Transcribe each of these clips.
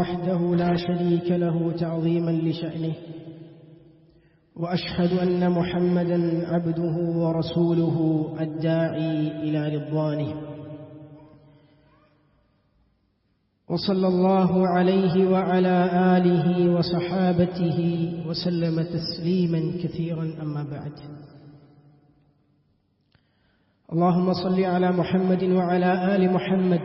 وحده لا شريك له تعظيما لشأنه وأشهد أن محمدا عبده ورسوله الداعي إلى رضوانه. وصلى الله عليه وعلى آله وصحابته وسلم تسليما كثيرا أما بعد. اللهم صل على محمد وعلى آل محمد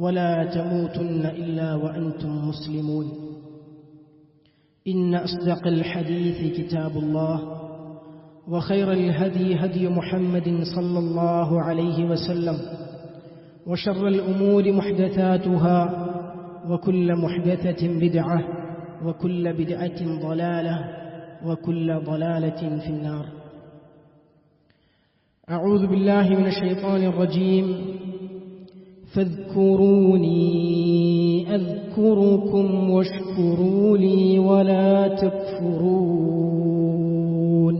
ولا تموتن إلا وأنتم مسلمون. إن أصدق الحديث كتاب الله وخير الهدي هدي محمد صلى الله عليه وسلم وشر الأمور محدثاتها وكل محدثة بدعة وكل بدعة ضلالة وكل ضلالة في النار. أعوذ بالله من الشيطان الرجيم. فاذكروني أذكركم واشكروا لي ولا تكفرون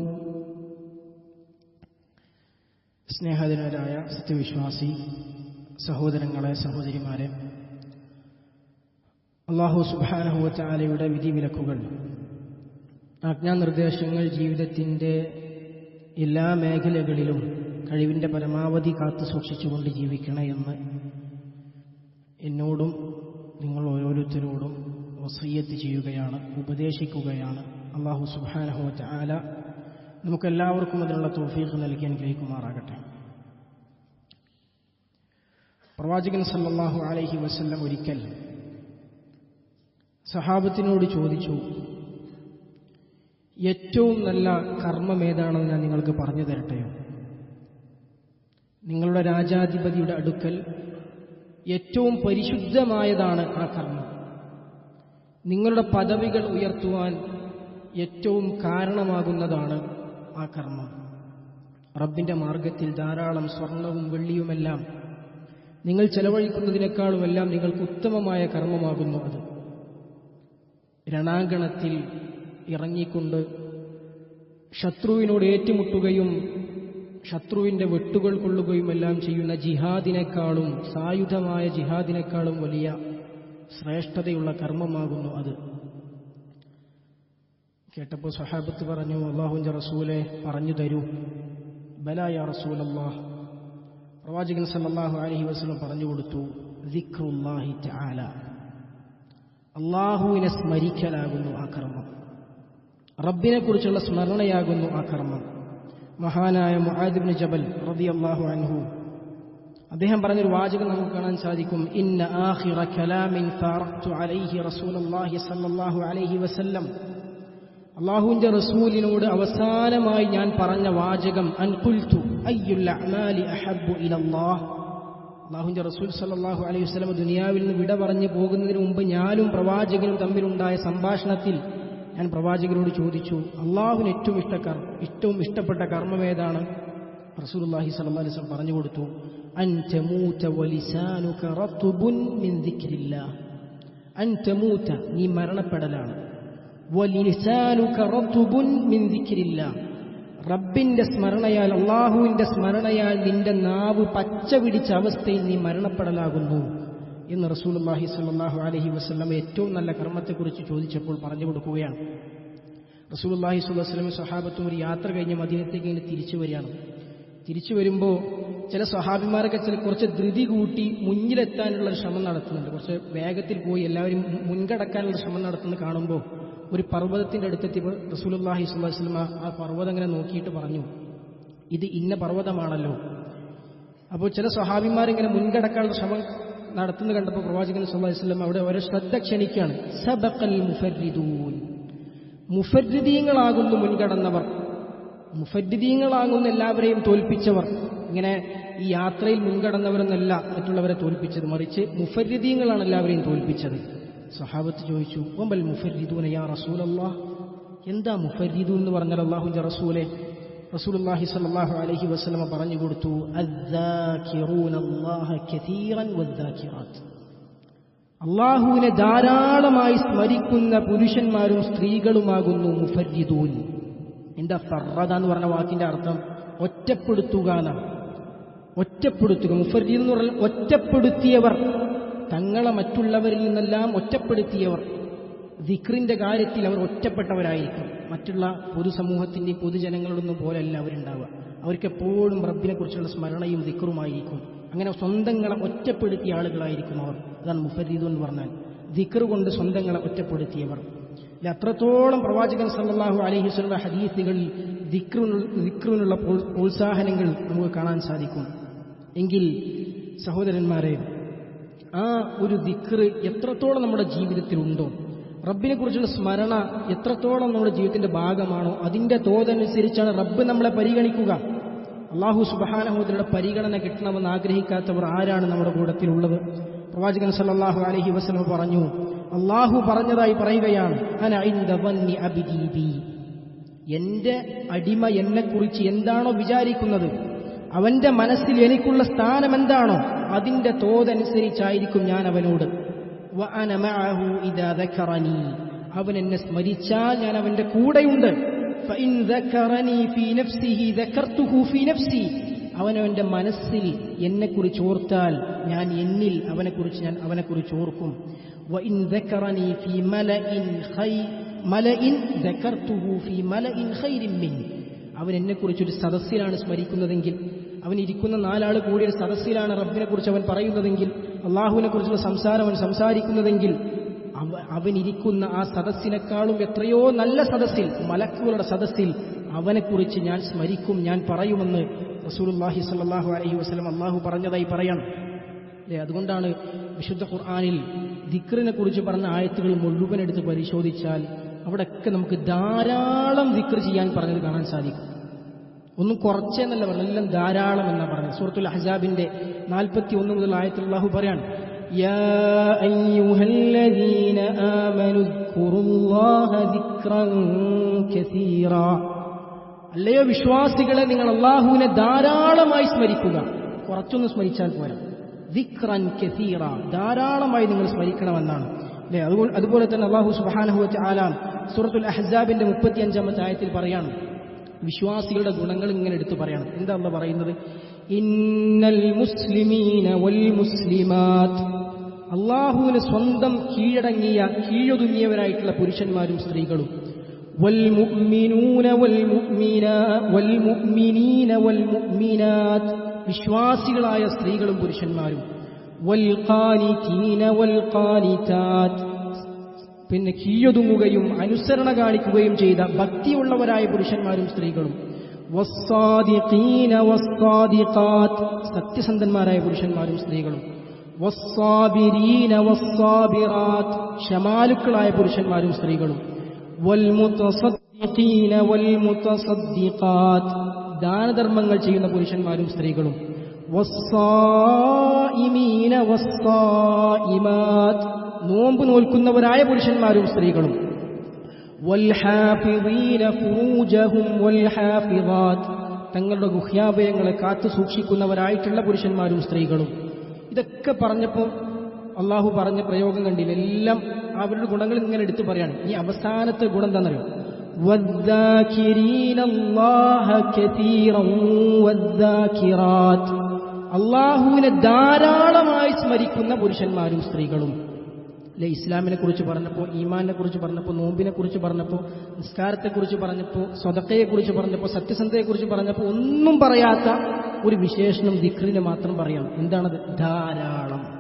സ്നേഹധനരായ സത്യവിശ്വാസി സഹോദരങ്ങളെ സഹോദരിമാരെ അള്ളാഹു സുബാനഹുവച്ചാലയുടെ വിധിവിലക്കുകൾ ആജ്ഞാനിർദ്ദേശങ്ങൾ ജീവിതത്തിൻ്റെ എല്ലാ മേഖലകളിലും കഴിവിൻ്റെ പരമാവധി കാത്തു സൂക്ഷിച്ചുകൊണ്ട് ജീവിക്കണേ എന്ന് എന്നോടും നിങ്ങൾ ഓരോരുത്തരോടും വസയ്യത്ത് ചെയ്യുകയാണ് ഉപദേശിക്കുകയാണ്. അള്ളാഹു സുബാനഹുവറ്റ ആല നമുക്കെല്ലാവർക്കും അതിനുള്ള തോഫീഖ് നൽകി അനുഗ്രഹിക്കുമാറാകട്ടെ. പ്രവാചകൻ സല്ലാഹു അലഹി വസ്ല്ലം ഒരിക്കൽ സഹാബത്തിനോട് ചോദിച്ചു ഏറ്റവും നല്ല കർമ്മം ഏതാണെന്ന് ഞാൻ നിങ്ങൾക്ക് പറഞ്ഞു തരട്ടെയോ? നിങ്ങളുടെ രാജാധിപതിയുടെ അടുക്കൽ ഏറ്റവും പരിശുദ്ധമായതാണ് ആ കർമ്മം. നിങ്ങളുടെ പദവികൾ ഉയർത്തുവാൻ ഏറ്റവും കാരണമാകുന്നതാണ് ആ കർമ്മം. റബ്ബിന്റെ മാർഗത്തിൽ ധാരാളം സ്വർണവും വെള്ളിയുമെല്ലാം നിങ്ങൾ ചെലവഴിക്കുന്നതിനേക്കാളുമെല്ലാം നിങ്ങൾക്ക് ഉത്തമമായ കർമ്മമാകുന്നു അത്. രണാങ്കണത്തിൽ ഇറങ്ങിക്കൊണ്ട് ശത്രുവിനോട് ഏറ്റുമുട്ടുകയും ശത്രുവിന്റെ വെട്ടുകൾ കൊള്ളുകയും എല്ലാം ചെയ്യുന്ന ജിഹാദിനേക്കാളും സായുധമായ ജിഹാദിനേക്കാളും വലിയ ശ്രേഷ്ഠതയുള്ള കർമ്മമാകുന്നു അത്. കേട്ടപ്പോൾ സഹാബത്ത് പറഞ്ഞു അള്ളാഹുവിന്റെ റസൂലെ പറഞ്ഞു തരൂ. ബലായ റസൂൽ അള്ളാഹ് പ്രവാചകൻ സല്ലാഹു അലഹി വസ്ലം പറഞ്ഞു കൊടുത്തു അള്ളാഹുവിനെ സ്മരിക്കലാകുന്നു ആ കർമ്മം. റബ്ബിനെ കുറിച്ചുള്ള സ്മരണയാകുന്നു ആ കർമ്മം. മഹാനായ മുഹാദിബിന് ജബൽ റബി അള്ളാഹു അൻഹു. അദ്ദേഹം പറഞ്ഞൊരു വാചകം നമുക്ക് കാണാൻ സാധിക്കും. ഇന്ന ആഖിറ കലാമിൻ ഫാറഖ്തു അലൈഹി റസൂലുള്ളാഹി സ്വല്ലല്ലാഹു അലൈഹി വസല്ലം. അള്ളാഹുവിന്റെ റസൂലിനോട് അവസാനമായി ഞാൻ പറഞ്ഞ വാചകം അൻകുൽത്തു അയ്യുൽ അഅമാലി അഹബ്ബു ഇലല്ലാഹ്. അള്ളാഹുവിന്റെ റസൂൽ സ്വല്ലല്ലാഹു അലൈഹി വസല്ലം ദുനിയാവിൽ നിന്ന് വിട പറഞ്ഞു പോകുന്നതിന് മുമ്പ് ഞാനും പ്രവാചകനും തമ്മിലുണ്ടായ സംഭാഷണത്തിൽ ഞാൻ പ്രവാചകരോട് ചോദിച്ചു അള്ളാഹുവിന് ഏറ്റവും ഇഷ്ട ഏറ്റവും ഇഷ്ടപ്പെട്ട കർമ്മം ഏതാണ്? റസൂലുള്ളാഹി സ്വല്ലല്ലാഹു അലൈഹി പറഞ്ഞു കൊടുത്തു അൻ തമൂത മിൻ അൻ തമൂത നീ മരണപ്പെടലാണ്. മിൻ റബ്ബിന്റെ സ്മരണയാൽ അള്ളാഹുവിന്റെ സ്മരണയാൽ നിന്റെ നാവ് പച്ച പിടിച്ച അവസ്ഥയിൽ നീ മരണപ്പെടലാകുന്നു. എന്ന് റസൂലുള്ളാഹി സ്വല്ലല്ലാഹു അലഹി വസല്ലം ഏറ്റവും നല്ല കർമ്മത്തെക്കുറിച്ച് ചോദിച്ചപ്പോൾ പറഞ്ഞു കൊടുക്കുകയാണ്. അലൈഹി വസല്ലം സഹാബത്തും ഒരു യാത്ര കഴിഞ്ഞ് മദീനത്തേക്ക് ഇങ്ങനെ തിരിച്ചു വരികയാണ്. തിരിച്ചു വരുമ്പോൾ ചില സഹാബിമാരൊക്കെ ചില കുറച്ച് ധൃതി കൂട്ടി മുന്നിലെത്താനുള്ള ഒരു ശ്രമം നടത്തുന്നുണ്ട്. കുറച്ച് വേഗത്തിൽ പോയി എല്ലാവരും മുൻകടക്കാനുള്ള ശ്രമം നടത്തുന്നത് കാണുമ്പോൾ ഒരു പർവതത്തിന്റെ അടുത്തെത്തിയപ്പോൾ അലൈഹി വസല്ലം ആ പർവതം ഇങ്ങനെ നോക്കിയിട്ട് പറഞ്ഞു ഇത് ഇന്ന പർവതമാണല്ലോ. അപ്പോൾ ചില സ്വഹാബിമാരിങ്ങനെ മുൻകടക്കാനുള്ള ശ്രമം നടത്തുന്ന കണ്ടപ്പോൾ പ്രവാചകൻ വസല്ലം അവിടെ ഒരു ശ്രദ്ധ ക്ഷണിക്കുകയാണ്. സബക്കൽ മുഫരിദൂൻ മുഫരിദീങ്ങളാകുന്നു മുൻകടന്നവർ. മുഫരിദീങ്ങളാകുന്ന എല്ലാവരെയും തോൽപ്പിച്ചവർ. ഇങ്ങനെ ഈ യാത്രയിൽ മുൻകടന്നവരെന്നല്ല മറ്റുള്ളവരെ തോൽപ്പിച്ചത്. മറിച്ച് മുഫരിദീങ്ങളാണ് എല്ലാവരെയും തോൽപ്പിച്ചത്. സ്വഹാബത്ത് ചോദിച്ചു ഒമ്പൽ മുഫരിദൂന യാ റസൂലല്ലാ എന്താ മുഫരിദു എന്ന് പറഞ്ഞാൽ അള്ളാഹുവിന്റെ റസൂലെ? റസൂലുള്ളാഹി സ്വല്ലല്ലാഹു അലൈഹി വസല്ലമ പറഞ്ഞു കൊടുത്തു അള്ളാഹുവിനെ ധാരാളമായി സ്മരിക്കുന്ന പുരുഷന്മാരും സ്ത്രീകളുമാകുന്നു മുഫരിദൂൻ എന്താ ഫറദ എന്ന് പറഞ്ഞ വാക്കിന്റെ അർത്ഥം? ഒറ്റപ്പെടുത്തുക എന്നാണ്. ഒറ്റപ്പെടുത്തുക. മുഫരീദ് എന്ന് പറഞ്ഞാൽ ഒറ്റപ്പെടുത്തിയവർ. തങ്ങളെ മറ്റുള്ളവരിൽ നിന്നെല്ലാം ഒറ്റപ്പെടുത്തിയവർ. ദിക്റിന്റെ കാര്യത്തിൽ അവർ ഒറ്റപ്പെട്ടവരായിരിക്കും. മറ്റുള്ള പൊതുസമൂഹത്തിന്റെയും പൊതുജനങ്ങളോടൊന്നും പോലെയല്ല അവരുണ്ടാവുക അവർക്ക് എപ്പോഴും റബ്ബിനെ കുറിച്ചുള്ള സ്മരണയും ദിക്കറുമായിരിക്കും അങ്ങനെ സ്വന്തങ്ങളെ ഒറ്റപ്പെടുത്തിയ ആളുകളായിരിക്കും അവർ. അതാണ് മുഫരീദു എന്ന് പറഞ്ഞാൽ. ദിക്കറു കൊണ്ട് സ്വന്തങ്ങളെ ഒറ്റപ്പെടുത്തിയവർ. അത്രത്തോളം പ്രവാചകൻ സല്ലാഹു അലൈഹി വസല്ലം ഹദീസുകളിൽ ദിക്റിനുള്ള പ്രോത്സാഹനങ്ങൾ നമുക്ക് കാണാൻ സാധിക്കും. എങ്കിൽ സഹോദരന്മാരെ ആ ഒരു ദിക്ർ എത്രത്തോളം നമ്മുടെ ജീവിതത്തിലുണ്ടോ? റബ്ബിനെ കുറിച്ചുള്ള സ്മരണ എത്രത്തോളം നമ്മുടെ ജീവിതത്തിന്റെ ഭാഗമാണോ അതിന്റെ തോതനുസരിച്ചാണ് റബ്ബ് നമ്മളെ പരിഗണിക്കുക. അള്ളാഹു സുബഹാനഹോദരുടെ പരിഗണന കിട്ടണമെന്ന് ആഗ്രഹിക്കാത്തവർ ആരാണ് നമ്മുടെ കൂടത്തിലുള്ളത് പ്രവാചകൻ സല്ലാഹു അലഹി വസ്ലം പറഞ്ഞു അള്ളാഹു പറഞ്ഞതായി പറയുകയാണ്. എന്റെ അടിമ എന്നെക്കുറിച്ച് എന്താണോ വിചാരിക്കുന്നത്? അവന്റെ മനസ്സിൽ എനിക്കുള്ള സ്ഥാനം എന്താണോ? അതിന്റെ തോതനുസരിച്ചായിരിക്കും ഞാൻ അവനോട്. അവൻ എന്നെ സ്മരിച്ചാൽ ഞാൻ അവന്റെ കൂടെയുണ്ട്. അവനവന്റെ മനസ്സിൽ മനസ്സിൽ എന്നെക്കുറിച്ച് ഓർത്താൽ ഞാൻ എന്നിൽ ഞാൻ ഓർക്കും. മലഇൻ ദക്കർതുഹു ഫീ മലഇൻ ഖൈരിൻ മിൻ. അവൻ എന്നെക്കുറിച്ച് ഒരു സദസ്സിലാണ് സ്മരിക്കുന്നതെങ്കിൽ അവൻ ഇരിക്കുന്ന നാലാൾ കൂടിയ ഒരു സദസ്സിലാണ് റബ്ബിനെ കുറിച്ച് അവൻ പറയുന്നതെങ്കിൽ അള്ളാഹുവിനെ കുറിച്ചുള്ള സംസാരം അവൻ സംസാരിക്കുന്നതെങ്കിൽ അവനിരിക്കുന്ന ആ സദസ്സിനേക്കാളും എത്രയോ നല്ല സദസ്സിൽ മലക്കുകളുടെ സദസ്സിൽ അവനെക്കുറിച്ച് ഞാൻ സ്മരിക്കും ഞാൻ പറയുമെന്ന് റസൂലുള്ളാഹി സ്വല്ലല്ലാഹു അലൈഹി വസ്ലം അള്ളാഹു പറഞ്ഞതായി പറയണം അല്ലേ അതുകൊണ്ടാണ് വിശുദ്ധ ഖുർആാനിൽ ദിക്റിനെ കുറിച്ച് പറഞ്ഞ ആയത്തുകൾ മുഴുവൻ എടുത്ത് പരിശോധിച്ചാൽ അവിടെയൊക്കെ നമുക്ക് ധാരാളം ദിക്ർ ചെയ്യാൻ പറഞ്ഞത് കാണാൻ സാധിക്കും. ഒന്നും കുറച്ചെന്നല്ല പറഞ്ഞത് എല്ലാം ധാരാളം എന്നാ പറഞ്ഞത് സൂറത്തുൽ അഹ്സാബിന്റെ നാൽപ്പത്തി ഒന്ന് മുതൽ ആയത്തിൽ അള്ളാഹു പറയാണ് يا أيها الذين آمنوا اذكروا الله ذكرا كثيرا അല്ലയോ വിശ്വാസികളെ നിങ്ങൾ അള്ളാഹുവിനെ ധാരാളമായി സ്മരിക്കുക കുറച്ചൊന്ന് സ്മരിച്ചാൽ പോരാ ദിക്റൻ കസീറ ധാരാളമായി നിങ്ങൾ സ്മരിക്കണമെന്നാണ് അല്ലേ അതുപോലെ അതുപോലെ തന്നെ അള്ളാഹു സുബാനഹുവത്ത് ആലാം സൂറത്തുൽ അഹ്സാബിന്റെ മുപ്പത്തി അഞ്ചാമത്തെ ആയത്തിൽ പറയാണ് വിശ്വാസികളുടെ ഗുണങ്ങൾ ഇങ്ങനെ എടുത്തു പറയണം. എന്താ അള്ള പറയുന്നത്? ഇന്നൽ മുസ്ലിമീന വൽ മുസ്ലിമാത്. അള്ളാഹുവിന് സ്വന്തം കീഴടങ്ങിയ കീഴൊതുങ്ങിയവരായിട്ടുള്ള പുരുഷന്മാരും സ്ത്രീകളും. വൽ മുഅ്മിനൂന വൽ മുഅ്മിനാ വൽ മുഅ്മിനീന വൽ മുഅ്മിനാത്. വിശ്വാസികളായ സ്ത്രീകളും പുരുഷന്മാരും. വൽ വൽ പിന്നെ കീഴൊതുങ്ങുകയും അനുസരണ കാണിക്കുകയും ചെയ്ത ഭക്തിയുള്ളവരായ പുരുഷന്മാരും സ്ത്രീകളും. സത്യസന്ധന്മാരായ പുരുഷന്മാരും സ്ത്രീകളും. ക്ഷമാലുക്കളായ പുരുഷന്മാരും സ്ത്രീകളും. ദാനധർമ്മങ്ങൾ ചെയ്യുന്ന പുരുഷന്മാരും സ്ത്രീകളും. വസ്സായിമീന വസ്സായിമാത് നോമ്പ് നോൽക്കുന്നവരായ പുരുഷന്മാരും സ്ത്രീകളും. തങ്ങളുടെ ഗുഹ്യാഭയങ്ങളെ കാത്തു സൂക്ഷിക്കുന്നവരായിട്ടുള്ള പുരുഷന്മാരും സ്ത്രീകളും. ഇതൊക്കെ പറഞ്ഞപ്പോൾ അള്ളാഹു പറഞ്ഞ പ്രയോഗം കണ്ടില്ല. എല്ലാം അവരുടെ ഗുണങ്ങൾ ഇങ്ങനെ എടുത്തു പറയാണ്. ഈ അവസാനത്തെ ഗുണം എന്താണെന്നറിയോ? അള്ളാഹുവിനെ ധാരാളമായി സ്മരിക്കുന്ന പുരുഷന്മാരും സ്ത്രീകളും. അല്ലെ ഇസ്ലാമിനെ കുറിച്ച് പറഞ്ഞപ്പോൾ ഈമാനെ കുറിച്ച് പറഞ്ഞപ്പോൾ നോമ്പിനെ കുറിച്ച് പറഞ്ഞപ്പോൾ നിസ്കാരത്തെ കുറിച്ച് പറഞ്ഞപ്പോൾ സ്വതക്കയെ കുറിച്ച് പറഞ്ഞപ്പോൾ സത്യസന്ധയെ കുറിച്ച് പറഞ്ഞപ്പോൾ ഒന്നും പറയാത്ത ഒരു വിശേഷണം ദിക്റിനെ മാത്രം പറയാം. എന്താണത്? ധാരാളം.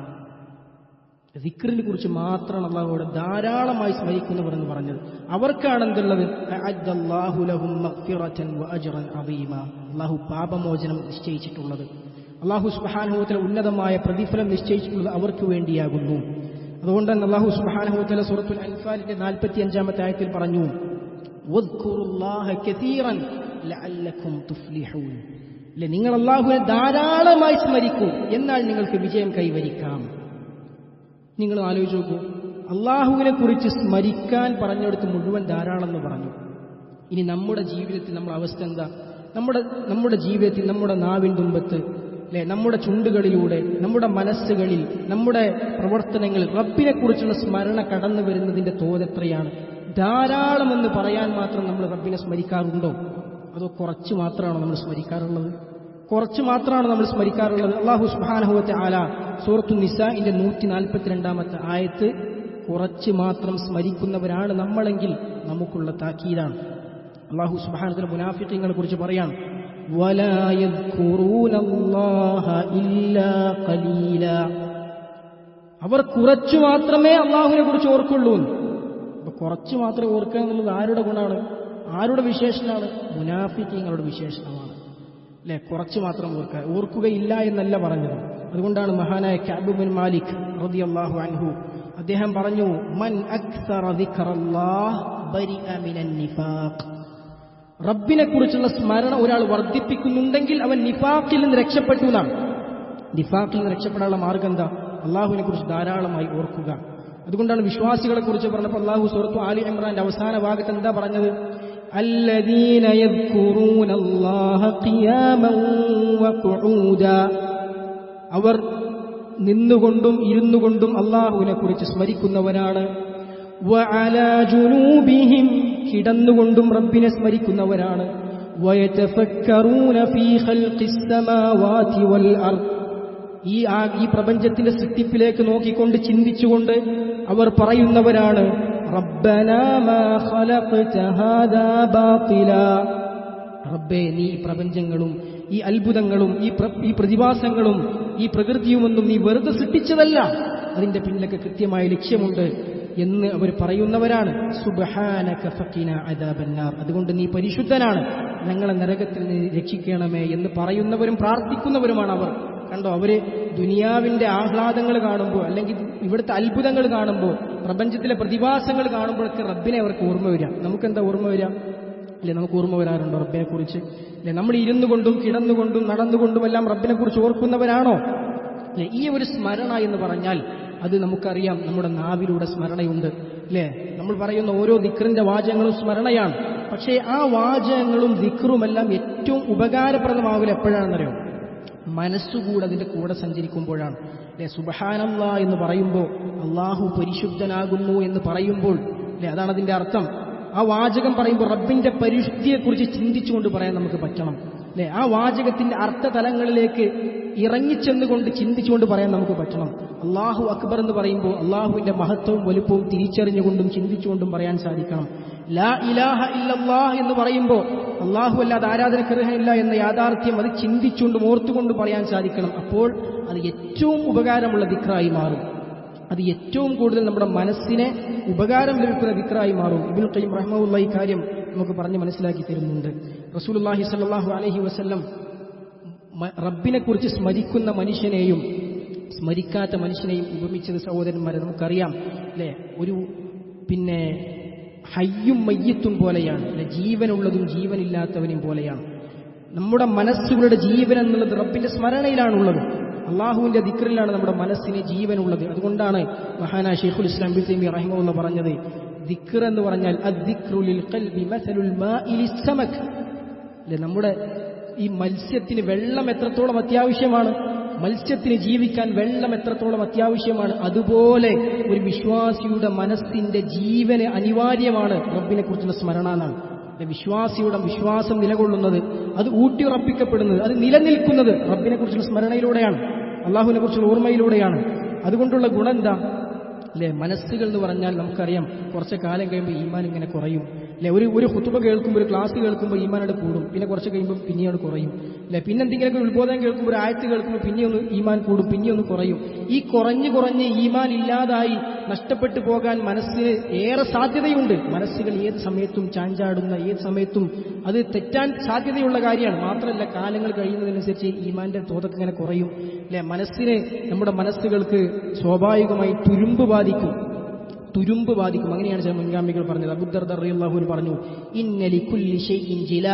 ദിക്റിനെ കുറിച്ച് മാത്രമാണ് അള്ളാഹുവിടെ ധാരാളമായി സ്മരിക്കുന്നവർ എന്ന് പറഞ്ഞത്. അവർക്കാണ് എന്തുള്ളത്? അള്ളാഹു പാപമോചനം നിശ്ചയിച്ചിട്ടുള്ളത്. അള്ളാഹു സുബാനുഭവത്തിലെ ഉന്നതമായ പ്രതിഫലം നിശ്ചയിച്ചിട്ടുള്ളത് അവർക്ക് വേണ്ടിയാകുന്നു. അതുകൊണ്ട് തന്നെ അള്ളാഹു സുബാനുഭവത്തിലെ സൂറത്തുൽ അൻഫാലിന്റെ നാൽപ്പത്തി അഞ്ചാമത്തെ ആയത്തിൽ പറഞ്ഞു നിങ്ങൾ അള്ളാഹുവിനെ ധാരാളമായി സ്മരിക്കൂ എന്നാൽ നിങ്ങൾക്ക് വിജയം കൈവരിക്കാം. നിങ്ങൾ ആലോചിച്ച് നോക്കൂ അള്ളാഹുവിനെ കുറിച്ച് സ്മരിക്കാൻ പറഞ്ഞെടുത്ത് മുഴുവൻ ധാരാളം എന്ന് പറഞ്ഞു. ഇനി നമ്മുടെ ജീവിതത്തിൽ നമ്മുടെ അവസ്ഥ എന്താ? നമ്മുടെ നമ്മുടെ ജീവിതത്തിൽ നമ്മുടെ നാവിൻ തുമ്പത്ത് അല്ലെ നമ്മുടെ ചുണ്ടുകളിലൂടെ നമ്മുടെ മനസ്സുകളിൽ നമ്മുടെ പ്രവർത്തനങ്ങളിൽ റബ്ബിനെക്കുറിച്ചുള്ള സ്മരണ കടന്നു വരുന്നതിന്റെ തോതെത്രയാണ് ധാരാളമെന്ന് പറയാൻ മാത്രം നമ്മൾ റബ്ബിനെ സ്മരിക്കാറുണ്ടോ? അതോ കുറച്ച് മാത്രമാണോ നമ്മൾ സ്മരിക്കാറുള്ളത്? കുറച്ച് മാത്രമാണ് നമ്മൾ സ്മരിക്കാറുള്ളത്? അള്ളാഹു സുബാനഹുവത്തെ ആല സൂറത്തു നിസാഇന്റെ നൂറ്റി നാൽപ്പത്തിരണ്ടാമത്തെ ആയത്ത് കുറച്ച് മാത്രം സ്മരിക്കുന്നവരാണ് നമ്മളെങ്കിൽ നമുക്കുള്ള താക്കീതാണ്. അള്ളാഹു സുബാനത്തിന്റെ മുനാഫിക്കങ്ങളെ കുറിച്ച് പറയാം وَلَا يَذْكُرُونَ اللَّهَ إِلَّا قَلِيلًا അവർ കുറച്ചു മാത്രമേ അള്ളാഹുവിനെ കുറിച്ച് ഓർക്കുള്ളൂ അപ്പൊ കുറച്ച് മാത്രമേ ഓർക്കുക എന്നുള്ളത് ആരുടെ ഗുണമാണ് ആരുടെ വിശേഷനാണ് മുനാഫിക്കങ്ങളുടെ വിശേഷണമാണ് അല്ലെ കുറച്ച് മാത്രം ഓർക്കുക ഓർക്കുകയില്ല എന്നല്ല പറഞ്ഞത് അതുകൊണ്ടാണ് മഹാനായ കാബുബിൻ മാലിക് റതി അള്ളാഹു അൻഹു അദ്ദേഹം പറഞ്ഞു മൻ അക്സറ റബ്ബിനെ കുറിച്ചുള്ള സ്മരണ ഒരാൾ വർദ്ധിപ്പിക്കുന്നുണ്ടെങ്കിൽ അവൻ നിഫാഖിൽ നിന്ന് രക്ഷപ്പെട്ടു എന്നാണ് നിഫാഖിൽ നിന്ന് രക്ഷപ്പെടാനുള്ള മാർഗം എന്താ അള്ളാഹുവിനെ കുറിച്ച് ധാരാളമായി ഓർക്കുക അതുകൊണ്ടാണ് വിശ്വാസികളെ കുറിച്ച് പറഞ്ഞപ്പോൾ അള്ളാഹു സുഹൃത്തു ആലി ഇമ്രാന്റെ അവസാന ഭാഗത്ത് എന്താ പറഞ്ഞത് الذين يذكرون الله قياما وقعودا അവർ നിന്നുകൊണ്ടും ഇരുന്നുകൊണ്ടും അള്ളാഹുവിനെ കുറിച്ച് സ്മരിക്കുന്നവരാണ് وعلى جنوبهم കിടന്നുകൊണ്ടും റബ്ബിനെ സ്മരിക്കുന്നവരാണ്. ഈ ഈ പ്രപഞ്ചത്തിന്റെ സൃഷ്ടിപ്പിലേക്ക് നോക്കിക്കൊണ്ട് ചിന്തിച്ചുകൊണ്ട് അവർ പറയുന്നവരാണ് റബ്ബേ നീ പ്രപഞ്ചങ്ങളും ഈ അത്ഭുതങ്ങളും ഈ ഈ പ്രതിഭാസങ്ങളും ഈ പ്രകൃതിയുമൊന്നും നീ വെറുതെ സൃഷ്ടിച്ചതല്ല. അതിന്റെ പിന്നിലൊക്കെ കൃത്യമായ ലക്ഷ്യമുണ്ട്. എന്ന് അവർ പറയുന്നവരാണ്. അതുകൊണ്ട് നീ പരിശുദ്ധനാണ്. ഞങ്ങളെ നരകത്തിൽ നീ രക്ഷിക്കണമേ എന്ന് പറയുന്നവരും പ്രാർത്ഥിക്കുന്നവരുമാണ് അവർ. കണ്ടോ അവർ ദുനിയാവിന്റെ ആഹ്ലാദങ്ങൾ കാണുമ്പോൾ അല്ലെങ്കിൽ ഇവിടുത്തെ അത്ഭുതങ്ങൾ കാണുമ്പോൾ പ്രപഞ്ചത്തിലെ പ്രതിഭാസങ്ങൾ കാണുമ്പോഴൊക്കെ റബ്ബിനെ അവർക്ക് ഓർമ്മ വരിക. നമുക്കെന്താ ഓർമ്മ വരിക? അല്ലെ നമുക്ക് ഓർമ്മ വരാറുണ്ടോ റബ്ബിനെ കുറിച്ച് അല്ലെ നമ്മൾ ഇരുന്നു കൊണ്ടും കിടന്നുകൊണ്ടും നടന്നുകൊണ്ടും എല്ലാം റബ്ബിനെ കുറിച്ച് ഓർക്കുന്നവരാണോ? ഈ ഒരു സ്മരണ എന്ന് പറഞ്ഞാൽ അത് നമുക്കറിയാം. നമ്മുടെ നാവിലൂടെ സ്മരണയുണ്ട്. അല്ലേ നമ്മൾ പറയുന്ന ഓരോ ദിക്റിന്റെ വാചകങ്ങളും സ്മരണയാണ്. പക്ഷേ ആ വാചകങ്ങളും ദിക്റുമെല്ലാം ഏറ്റവും ഉപകാരപ്രദമാവില്ല എപ്പോഴാണെന്നറിയോ? മനസ്സുകൂടെ അതിന്റെ കൂടെ സഞ്ചരിക്കുമ്പോഴാണ്. അല്ലെ സുബഹാനല്ലാ എന്ന് പറയുമ്പോൾ അള്ളാഹു പരിശുദ്ധനാകുന്നു എന്ന് പറയുമ്പോൾ അല്ലെ അതാണ് അതിന്റെ അർത്ഥം. ആ വാചകം പറയുമ്പോൾ റബ്ബിന്റെ പരിശുദ്ധിയെക്കുറിച്ച് ചിന്തിച്ചുകൊണ്ട് പറയാൻ നമുക്ക് പറ്റണം. അല്ലെ ആ വാചകത്തിന്റെ അർത്ഥതലങ്ങളിലേക്ക് ഇറങ്ങിച്ചെന്നുകൊണ്ട് ചിന്തിച്ചുകൊണ്ട് പറയാൻ നമുക്ക് പറ്റണം. അള്ളാഹു അക്ബർ എന്ന് പറയുമ്പോൾ അള്ളാഹുവിന്റെ മഹത്വവും വലുപ്പവും തിരിച്ചറിഞ്ഞുകൊണ്ടും ചിന്തിച്ചുകൊണ്ടും പറയാൻ സാധിക്കണം. ലാ ഇലാഹ ഇല്ലല്ലാഹ് എന്ന് പറയുമ്പോൾ അള്ളാഹു അല്ലാതെ ആരാധനക്കർഹമില്ല എന്ന യാഥാർത്ഥ്യം അത് ചിന്തിച്ചുകൊണ്ടും ഓർത്തുകൊണ്ടും പറയാൻ സാധിക്കണം. അപ്പോൾ അത് ഏറ്റവും ഉപകാരമുള്ള ദിക്റായി മാറും. അത് ഏറ്റവും കൂടുതൽ നമ്മുടെ മനസ്സിനെ ഉപകാരം ലഭിക്കുന്ന ദിക്റായി മാറും. ഇബുൽ കയ്യം റഹ്മുള്ള ഈ കാര്യം നമുക്ക് പറഞ്ഞ് മനസ്സിലാക്കി തരുന്നുണ്ട്. റസൂലുള്ളാഹി സ്വല്ലല്ലാഹു അലൈഹി വസല്ലം റബ്ബിനെ കുറിച്ച് സ്മരിക്കുന്ന മനുഷ്യനെയും സ്മരിക്കാത്ത മനുഷ്യനെയും ഉപമിച്ചത് സഹോദരന്മാരെ നമുക്കറിയാം. അല്ലെ? ഒരു പിന്നെ ഹയ്യും മയ്യത്തും പോലെയാണ്. അല്ലെ? ജീവനുള്ളതും ജീവനില്ലാത്തവനും പോലെയാണ്. നമ്മുടെ മനസ്സുകളുടെ ജീവൻ എന്നുള്ളത് റബ്ബിന്റെ സ്മരണയിലാണുള്ളത്. അള്ളാഹുവിന്റെ ദിക്റിലാണ് നമ്മുടെ മനസ്സിന് ജീവനുള്ളത്. അതുകൊണ്ടാണ് മഹാന ഷെയ്ഖുൽ ഇസ്ലാം ബി തൈമി റഹിമുള്ള പറഞ്ഞത് ദിക്ർ എന്ന് പറഞ്ഞാൽ നമ്മുടെ ഈ മത്സ്യത്തിന് വെള്ളം എത്രത്തോളം അത്യാവശ്യമാണ്? മത്സ്യത്തിന് ജീവിക്കാൻ വെള്ളം എത്രത്തോളം അത്യാവശ്യമാണ്? അതുപോലെ ഒരു വിശ്വാസിയുടെ മനസ്സിന്റെ ജീവന് അനിവാര്യമാണ് റബ്ബിനെ കുറിച്ചുള്ള സ്മരണ എന്നാണ് വിശ്വാസിയുടെ വിശ്വാസം നിലകൊള്ളുന്നത് അത് ഊട്ടിയുറപ്പിക്കപ്പെടുന്നത് അത് നിലനിൽക്കുന്നത് റബ്ബിനെ കുറിച്ചുള്ള സ്മരണയിലൂടെയാണ് അള്ളാഹുവിനെ കുറിച്ചുള്ള ഓർമ്മയിലൂടെയാണ്. അതുകൊണ്ടുള്ള ഗുണം എന്താ? അല്ലെ മനസ്സുകൾ എന്ന് പറഞ്ഞാൽ നമുക്കറിയാം കുറച്ച് കാലം കഴിയുമ്പോൾ ഈമാൻ ഇങ്ങനെ കുറയും. അല്ലെ? ഒരു ഒരു ഹുത്തുബ കേൾക്കുമ്പോൾ ഒരു ക്ലാസ് കേൾക്കുമ്പോൾ ഈമാനോട് കൂടും. പിന്നെ കുറച്ച് കഴിയുമ്പോൾ പിന്നെയാണ് കുറയും. അല്ലെ? പിന്നെ എന്തെങ്കിലുമൊക്കെ ഉത്ബോധനം കേൾക്കുമ്പോൾ ഒരു ആയത്ത് കേൾക്കുമ്പോൾ പിന്നെ ഒന്ന് ഈമാൻ കൂടും പിന്നെ ഒന്ന് കുറയും. ഈ കുറഞ്ഞു കുറഞ്ഞ് ഈമാൻ ഇല്ലാതായി നഷ്ടപ്പെട്ടു പോകാൻ മനസ്സിന് ഏറെ സാധ്യതയുണ്ട്. മനസ്സുകൾ ഏത് സമയത്തും ചാഞ്ചാടുന്ന ഏത് സമയത്തും അത് തെറ്റാൻ സാധ്യതയുള്ള കാര്യമാണ്. മാത്രമല്ല കാലങ്ങൾ കഴിയുന്നതിനനുസരിച്ച് ഈമാന്റെ തോതൊക്കെ ഇങ്ങനെ കുറയും. അല്ലെ? മനസ്സിന് നമ്മുടെ മനസ്സുകൾക്ക് സ്വാഭാവികമായി തുരുമ്പ് ബാധിക്കും. തുരുമ്പ് ബാധിക്കും. അങ്ങനെയാണ് ചില മുൻഗാമികൾ പറഞ്ഞത്. അള്ളാഹുൽ പറഞ്ഞു ഇന്നലി കുല്ലി ഷൈഇൻ ജില.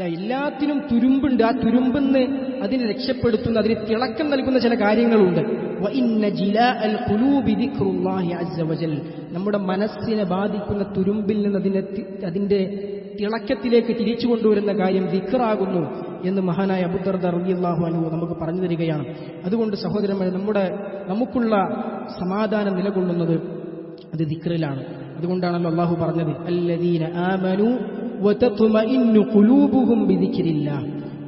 എല്ലാത്തിനും തുരുമ്പുണ്ട്. ആ തുരുമ്പെന്ന് അതിനെ രക്ഷപ്പെടുത്തുന്ന അതിന് തിളക്കം നൽകുന്ന ചില കാര്യങ്ങളുണ്ട്. നമ്മുടെ മനസ്സിനെ ബാധിക്കുന്ന തുരുമ്പിൽ നിന്ന് അതിനെ അതിന്റെ തിളക്കത്തിലേക്ക് തിരിച്ചു കൊണ്ടുവരുന്ന കാര്യം ദിക്റാകുന്നു എന്ന് മഹാനായ അബുദർദ റളിയല്ലാഹു അനു നമുക്ക് പറഞ്ഞു തരികയാണ്. അതുകൊണ്ട് സഹോദരന്മാർ നമ്മുടെ നമുക്കുള്ള സമാധാനം നിലകൊള്ളുന്നത് അത് ദിക്റിലാണ്. അതുകൊണ്ടാണല്ലോ അള്ളാഹു പറഞ്ഞത് അല്ലദീന ആമനു ഖുലൂബുഹും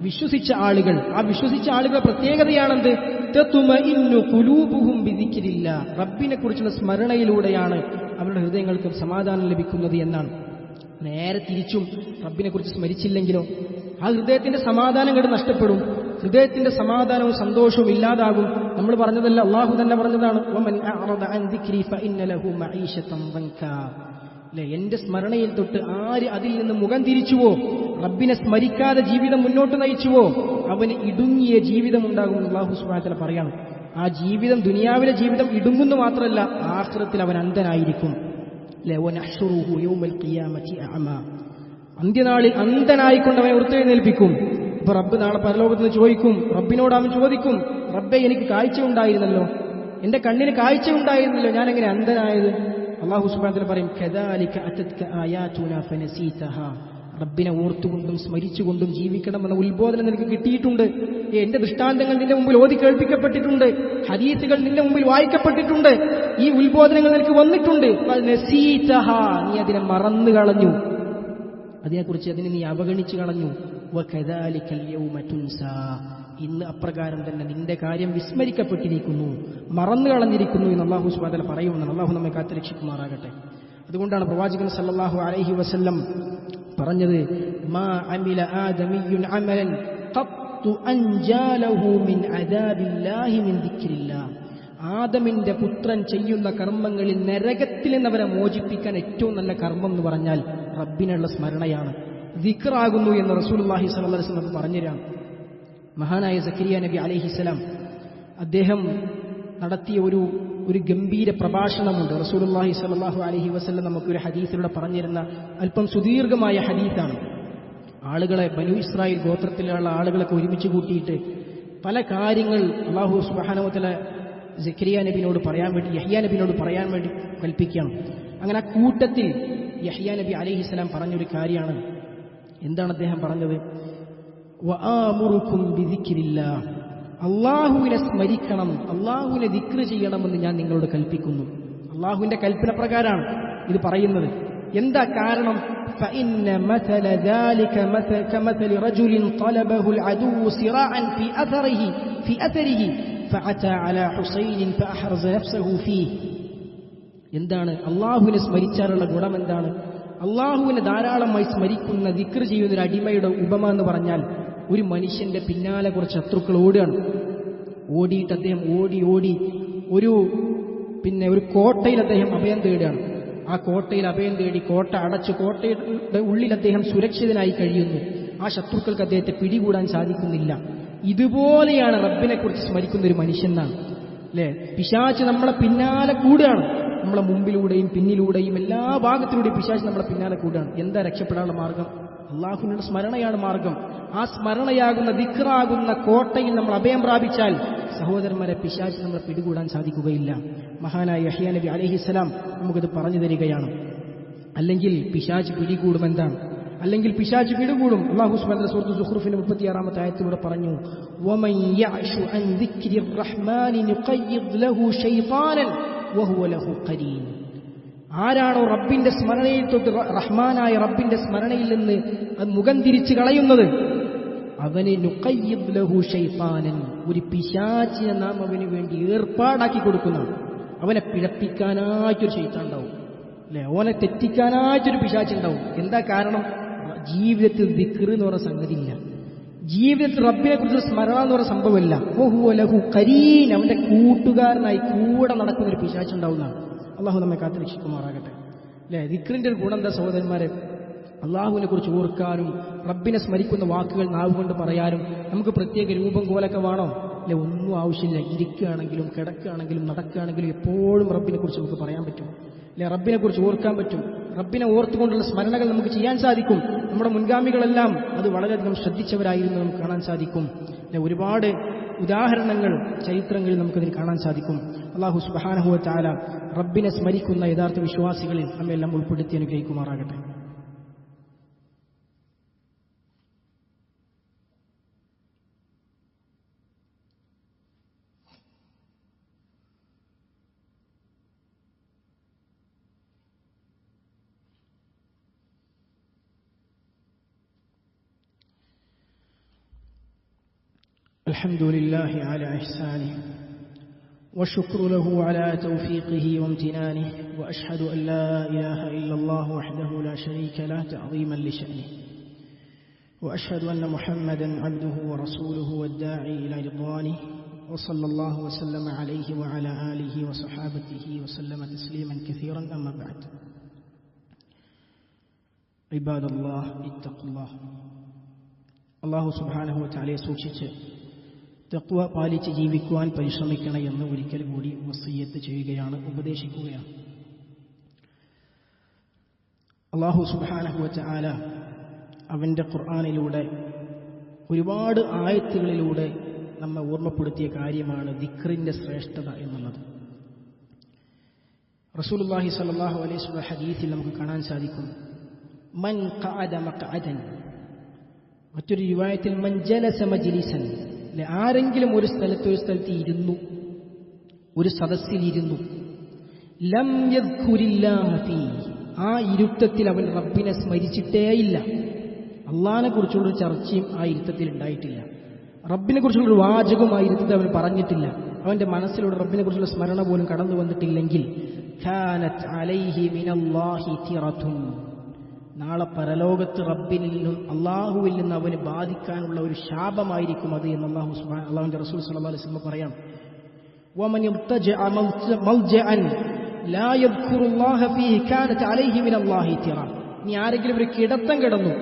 വിശ്വസിച്ച ആളുകൾ ആ വിശ്വസിച്ച ആളുകളുടെ പ്രത്യേകതയാണെന്ത്? ഖുലൂബുഹും ബിദിക്രില്ലാഹ് റബ്ബിനെ കുറിച്ചുള്ള സ്മരണയിലൂടെയാണ് അവരുടെ ഹൃദയങ്ങൾക്ക് സമാധാനം ലഭിക്കുന്നത് എന്നാണ്. നേരെ തിരിച്ചും റബ്ബിനെ കുറിച്ച് സ്മരിച്ചില്ലെങ്കിലോ ആ ഹൃദയത്തിന്റെ സമാധാനം കണ്ട് നഷ്ടപ്പെടും. ഹൃദയത്തിന്റെ സമാധാനവും സന്തോഷവും ഇല്ലാതാകും. നമ്മൾ പറഞ്ഞതല്ല അള്ളാഹു തന്നെ പറഞ്ഞതാണ് എന്റെ സ്മരണയിൽ തൊട്ട് ആര് അതിൽ നിന്ന് മുഖം തിരിച്ചുവോ? റബ്ബിനെ സ്മരിക്കാതെ ജീവിതം മുന്നോട്ട് നയിച്ചുവോ? അവന് ഇടുങ്ങിയ ജീവിതം ഉണ്ടാകും അള്ളാഹു സുബ്ഹാനഹു പറയാണ്. ആ ജീവിതം ദുനിയാവിലെ ജീവിതം ഇടുങ്ങുന്നു മാത്രമല്ല ആഖിറത്തിൽ അവൻ അന്ധനായിരിക്കും. അന്ത്യനാളിൽ അന്ധനായിക്കൊണ്ട് അവനെ ഉയർത്തെഴുന്നേൽപ്പിക്കും ഇപ്പൊ റബ്ബ് നാളെ പരലോകത്ത് നിന്ന് ചോദിക്കും റബ്ബിനോട് അവൻ ചോദിക്കും റബ്ബെ എനിക്ക് കാഴ്ച ഉണ്ടായിരുന്നല്ലോ. എന്റെ കണ്ണിന് കാഴ്ച ഉണ്ടായിരുന്നല്ലോ. ഞാൻ എങ്ങനെ അന്ധനായത്? അള്ളാഹു സുബാനത്തിൽ പറയും. റബ്ബിനെ ഓർത്തുകൊണ്ടും സ്മരിച്ചുകൊണ്ടും ജീവിക്കണം ജീവിക്കണമെന്ന ഉത്ബോധനം നിനക്ക് കിട്ടിയിട്ടുണ്ട്. എന്റെ ദൃഷ്ടാന്തങ്ങൾ നിന്റെ മുമ്പിൽ ഓതി കേൾപ്പിക്കപ്പെട്ടിട്ടുണ്ട്. ഹദീസുകൾ നിന്റെ മുമ്പിൽ വായിക്കപ്പെട്ടിട്ടുണ്ട്. ഈ ഉത്ബോധനങ്ങൾ നിനക്ക് വന്നിട്ടുണ്ട്. നീ അതിനെ മറന്നു കളഞ്ഞു അതിനെക്കുറിച്ച് അതിനെ നീ അവഗണിച്ചു കളഞ്ഞു ഇന്ന് അപ്രകാരം തന്നെ നിന്റെ കാര്യം വിസ്മരിക്കപ്പെട്ടിരിക്കുന്നു മറന്നു കളഞ്ഞിരിക്കുന്നു എന്ന് അള്ളാഹു സുബാദല പറയുമെന്നാണ്. അള്ളാഹു നമ്മെ കാത്തുരക്ഷിക്കുമാറാകട്ടെ അതുകൊണ്ടാണ് പ്രവാചകൻ സല്ലാഹു അലഹി വസ്ല്ലം പറഞ്ഞത് മാ അമില അമലൻ ആദമിന്റെ പുത്രൻ ചെയ്യുന്ന കർമ്മങ്ങളിൽ നരകത്തിൽ നിന്ന് അവരെ മോചിപ്പിക്കാൻ ഏറ്റവും നല്ല കർമ്മം എന്ന് പറഞ്ഞാൽ റബ്ബിനുള്ള സ്മരണയാണ്. ദിക്റാകുന്നു എന്ന് റസൂൽഹി അലൈഹി വസല്ലം പറഞ്ഞുതരാം. മഹാനായ സക്കരിയ നബി അലൈഹിസ്സലാം അദ്ദേഹം നടത്തിയ ഒരു ഒരു ഗംഭീര പ്രഭാഷണമുണ്ട്. റസൂലുല്ലാഹി സലാഹു അലഹി വസ്ലം നമുക്കൊരു ഹദീസിലൂടെ പറഞ്ഞിരുന്ന അല്പം സുദീർഘമായ ഹദീസാണ്. ആളുകളെ ബനു ഇസ്രായേൽ ഗോത്രത്തിലുള്ള ആളുകളൊക്കെ ഒരുമിച്ച് കൂട്ടിയിട്ട് പല കാര്യങ്ങൾ അള്ളാഹു സുബാനോത്തല ജക്കരിയ നബിനോട് പറയാൻ വേണ്ടി യഹിയ നബിനോട് പറയാൻ വേണ്ടി കൽപ്പിക്കുകയാണ്. അങ്ങനെ ആ കൂട്ടത്തിൽ യഹിയ നബി അലൈഹിസ്സലാം പറഞ്ഞൊരു കാര്യമാണ്. എന്താണ് അദ്ദേഹം പറഞ്ഞത്? അള്ളാഹുവിനെ സ്മരിക്കണം അള്ളാഹുവിനെ ദിക്ര ചെയ്യണമെന്ന് ഞാൻ നിങ്ങളോട് കൽപ്പിക്കുന്നു. അള്ളാഹുവിന്റെ കൽപ്പന പ്രകാരമാണ് ഇത് പറയുന്നത്. എന്താ കാരണം? എന്താണ്? അള്ളാഹുവിനെ സ്മരിച്ചാലുള്ള ഗുണം എന്താണ്? അള്ളാഹുവിനെ ധാരാളമായി സ്മരിക്കുന്ന ദിക്ർ ചെയ്യുന്ന ഒരു അടിമയുടെ ഉപമ എന്ന് പറഞ്ഞാൽ ഒരു മനുഷ്യന്റെ പിന്നാലെ കുറച്ച് ശത്രുക്കൾ ഓടുകയാണ്. ഓടിയിട്ട് അദ്ദേഹം ഓടി ഓടി ഒരു പിന്നെ ഒരു കോട്ടയിൽ അദ്ദേഹം അഭയം തേടുകയാണ്. ആ കോട്ടയിൽ അഭയം തേടി കോട്ട അടച്ച് കോട്ടയുടെ ഉള്ളിൽ അദ്ദേഹം സുരക്ഷിതനായി കഴിയുന്നു. ആ ശത്രുക്കൾക്ക് അദ്ദേഹത്തെ പിടികൂടാൻ സാധിക്കുന്നില്ല. ഇതുപോലെയാണ് റബ്ബിനെ കുറിച്ച് സ്മരിക്കുന്ന ഒരു മനുഷ്യനാണ് അല്ലേ? പിശാച്ച് നമ്മളെ പിന്നാലെ കൂടുകയാണ്. നമ്മളെ മുമ്പിലൂടെയും പിന്നിലൂടെയും എല്ലാ ഭാഗത്തിലൂടെയും പിശാച് നമ്മളെ പിന്നാലെ കൂടുകയാണ് എന്താ രക്ഷപ്പെടാനുള്ള മാർഗം? അള്ളാഹുവിന്റെ സ്മരണയാണ് മാർഗം. ആ സ്മരണയാകുന്ന ദിക്റാകുന്ന കോട്ടയിൽ നമ്മൾ അഭയം പ്രാപിച്ചാൽ സഹോദരന്മാരെ പിശാച് നമ്മളെ പിടികൂടാൻ സാധിക്കുകയില്ല. മഹാനായ യഹ്യാ നബി അലഹിസ്സലാം നമുക്കിത് പറഞ്ഞു തരികയാണ്. അല്ലെങ്കിൽ പിശാച് പിടികൂടും എന്താണ് അല്ലെങ്കിൽ പിശാച് പിടികൂടും. അള്ളാഹു സുബ്ഹാനഹു സുഹൃത്ത് സുഹൃഫിന്റെ മുപ്പത്തിയാറാമത്തെ ആയത്തിലൂടെ പറഞ്ഞു വമൻ യഅ്ശു അൻ ദിക്രി റഹ്മാനി നുഖയ്യിദ് ലഹു ശൈത്താനൻ വഹുവ ലഹു ഖരീൻ. ആരാണോ റബ്ബിന്റെ സ്മരണയിൽ തൊട്ട് റഹ്മാനായ റബ്ബിന്റെ സ്മരണയിൽ നിന്ന് അത് മുഖം തിരിച്ചു കളയുന്നത്? അവന് നുക്കയ്യബ് ലഹു ഷെയ്ഫാനൻ ഒരു പിശാചിനെ നാം അവന് വേണ്ടി ഏർപ്പാടാക്കി കൊടുക്കുന്നതാണ് അവനെ പിഴപ്പിക്കാനായിട്ടൊരു ശൈത്താൻ ഉണ്ടാവും അല്ലെ? ഓനെ തെറ്റിക്കാനായിട്ടൊരു പിശാച്ചുണ്ടാവും എന്താ കാരണം? ജീവിതത്തിൽ ദിക്ർ എന്ന് പറയുന്ന സംഗതി ഇല്ല ജീവിതത്തിൽ റബ്ബിനെ കുറിച്ച് സ്മരണ എന്ന് പറയുന്ന സംഭവമില്ല. ഓഹു ലഹു കരീൻ. അവന്റെ കൂട്ടുകാരനായി കൂടെ നടക്കുന്ന ഒരു പിശാച്ചുണ്ടാവുന്നതാണ്. അള്ളാഹു നമ്മെ കാത്തുരക്ഷിക്കുമാറാകട്ടെ അല്ലെ? ദിക്റിന്റെ ഒരു ഗുണം സഹോദരന്മാരെ? അള്ളാഹുവിനെ കുറിച്ച് ഓർക്കാനും റബ്ബിനെ സ്മരിക്കുന്ന വാക്കുകൾ നാവ് കൊണ്ട് പറയാനും നമുക്ക് പ്രത്യേക രൂപം കോലൊക്കെ വേണോ? അല്ലെ? ഒന്നും ആവശ്യമില്ല. ഇരിക്കുകയാണെങ്കിലും കിടക്കുകയാണെങ്കിലും നടക്കുകയാണെങ്കിലും എപ്പോഴും റബ്ബിനെ കുറിച്ച് നമുക്ക് പറയാൻ പറ്റും. അല്ലെ? റബ്ബിനെ കുറിച്ച് ഓർക്കാൻ പറ്റും. റബ്ബിനെ ഓർത്തുകൊണ്ടുള്ള സ്മരണകൾ നമുക്ക് ചെയ്യാൻ സാധിക്കും. നമ്മുടെ മുൻഗാമികളെല്ലാം അത് വളരെയധികം ശ്രദ്ധിച്ചവരായിരുന്നു നമുക്ക് കാണാൻ സാധിക്കും. ഒരുപാട് ഉദാഹരണങ്ങൾ ചരിത്രങ്ങളിൽ നമുക്കതിന് കാണാൻ സാധിക്കും. അള്ളാഹു സുബാനഹുവ ചാല റബ്ബിനെ സ്മരിക്കുന്ന യഥാർത്ഥ വിശ്വാസികളിൽ നമ്മെല്ലാം ഉൾപ്പെടുത്തി അനുഗ്രഹിക്കുമാറാകട്ടെ. الحمد لله على إحسانه والشكر له على توفيقه وامتنانه وأشهد أن لا إله إلا الله وحده لا شريك له تعظيما لشأنه وأشهد أن محمدا عبده ورسوله والداعي إلى رضوانه وصلى الله وسلم عليه وعلى آله وصحابته وسلم تسليما كثيرا أما بعد. عباد الله اتقوا الله. الله سبحانه وتعالى سوچت തക്വ പാലിച്ച് ജീവിക്കുവാൻ പരിശ്രമിക്കണം എന്ന് ഒരിക്കൽ കൂടി വസീയത്ത് ചെയ്യുകയാണ് ഉപദേശിക്കുകയാണ്. അള്ളാഹു സുബാനഹുവച്ച ആല അവന്റെ ഖുർആാനിലൂടെ ഒരുപാട് ആയത്തുകളിലൂടെ നമ്മെ ഓർമ്മപ്പെടുത്തിയ കാര്യമാണ് ദിക്റിന്റെ ശ്രേഷ്ഠത എന്നുള്ളത്. റസൂലുല്ലാഹി സലാഹു അലൈഹി ഹദീസിൽ നമുക്ക് കാണാൻ സാധിക്കും. മൻ മറ്റൊരു യുവായത്തിൽ മൻ മജിലിസൻ. അല്ലെ ആരെങ്കിലും ഒരു സ്ഥലത്ത് ഒരു സ്ഥലത്ത് ഇരുന്നു ഒരു സദസ്സിലിരുന്നു ലം യദ്ഖുരില്ലാഹ ആ ഇരുത്തത്തിൽ അവൻ റബ്ബിനെ സ്മരിച്ചിട്ടേയില്ല അള്ളാഹിനെ കുറിച്ചുള്ള ചർച്ചയും ആ ഇരുത്തത്തിൽ ഉണ്ടായിട്ടില്ല. റബ്ബിനെ കുറിച്ചുള്ള വാചകം ആ ഇരുത്തത്തിൽ അവൻ പറഞ്ഞിട്ടില്ല. അവന്റെ മനസ്സിലൂടെ റബ്ബിനെ കുറിച്ചുള്ള സ്മരണ പോലും കടന്നു വന്നിട്ടില്ലെങ്കിൽ ഖാനത്ത് അലൈഹി മിനല്ലാഹി തിറത്തുൻ നാളെ പരലോകത്ത് റബ്ബിൽ നിന്നും അള്ളാഹുവിൽ നിന്ന് അവന് ബാധിക്കാനുള്ള ഒരു ശാപമായിരിക്കും അത് എന്ന് അള്ളാഹു അള്ളാഹുന്റെ റസൂൽ സല്ലാ അലിസ്ലം പറയാം. ആരെങ്കിലും ഒരു കിടത്തം കിടന്നു